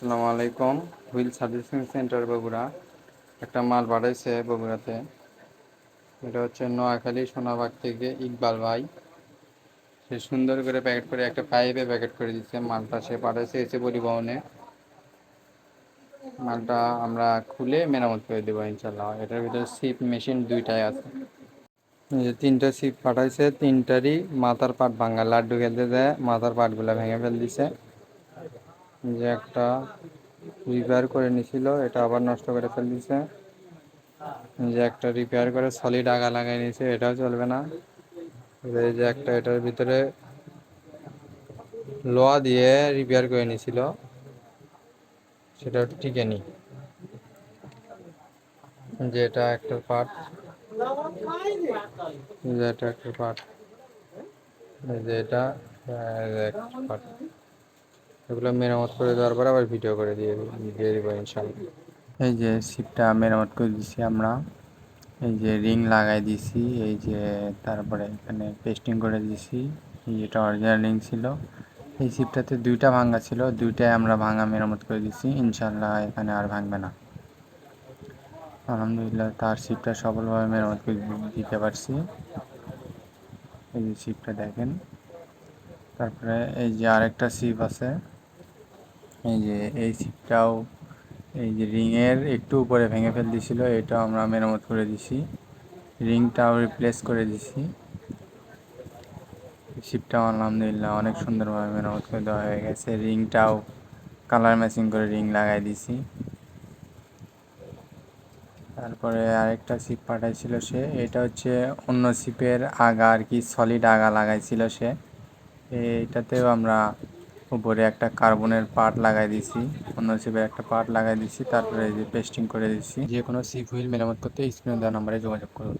আসসালামু আলাইকুম। Wheel servicing centre Bogura. একটা মাল বাড়াইছে বগুড়াতে। এটা হচ্ছে নোয়াখালী সোনাবাগ থেকে ইকবাল ভাই। সে সুন্দর করে প্যাকেট করে একটা পাইপে প্যাকেট করে দিচ্ছে। মালটা সে পাঠাইছে এসে পরিবহনে। মালটা আমরা খুলে মেরামত করে দেবো ইনশাল্লাহ এটার ভিতরে সিপ মেশিন দুইটাই আছে। যে তিনটা সিপ পাঠাইছে। তিনটারই মাথার পাট ভাঙা। লাড্ডু খেলতে দেয়। মাথার পাটগুলো ভেঙে ফেল দিছে যে একটা রিপেয়ার করে নিছিল, এটা আবার নষ্ট করে ফেল যে একটা রিপেয়ার করে সলিড আগা লাগাই নিছে, এটাও চলবে না। এই যে একটা এটার ভিতরে লোহা দিয়ে রিপেয়ার করে নিছিল সেটা টিকে নি। যে এটা একটা পার্ট যে এটা একটা পার্ট যে এটা একটা পার্ট এগুলো মেরামত করে দেওয়ার পর আবার ভিডিও করে দিয়ে দিয়ে দেবো ইনশাল্লাহ এই যে সিপটা মেরামত করে দিছি আমরা। এই যে রিং লাগাই দিছি, এই যে তারপরে এখানে পেস্টিং করে দিছি, এই যেটা অরিজিনাল রিং ছিল। এই সিপটাতে দুইটা ভাঙা ছিল, দুইটাই আমরা ভাঙা মেরামত করে দিছি ইনশাল্লাহ এখানে আর ভাঙবে না। আলহামদুলিল্লাহ তার সিপটা সফলভাবে মেরামত করে দিতে পারছি। এই যে সিপটা দেখেন। তারপরে এই যে আরেকটা সিপ আছে এই যে, এই সিটটাও এই যে রিংয়ের একটু উপরে ভেঙে ফেল দিছিল এটাও আমরা মেরামত করে দিছি। রিংটাও রিপ্লেস করে দিছি। শিপটাও আলহামদুলিল্লাহ অনেক সুন্দরভাবে মেরামত করে দেওয়া হয়ে গেছে। রিংটাও কালার ম্যাচিং করে রিং লাগাই দিছি। তারপরে আরেকটা সিপ পাঠাইছিল সে, এটা হচ্ছে অন্য সিপের আগা আর কি সলিড আগা লাগাইছিল সে। এটাতেও আমরা উপরে একটা কার্বনের পার্ট লাগাই দিছি, অন্য হিসেবে একটা পার্ট লাগাই দিছি, তারপরে এই যে পেস্টিং করে দিছি। যে কোনো সি হুইল মেরামত করতে স্ক্রিনে দেওয়া নাম্বারে যোগাযোগ করুন।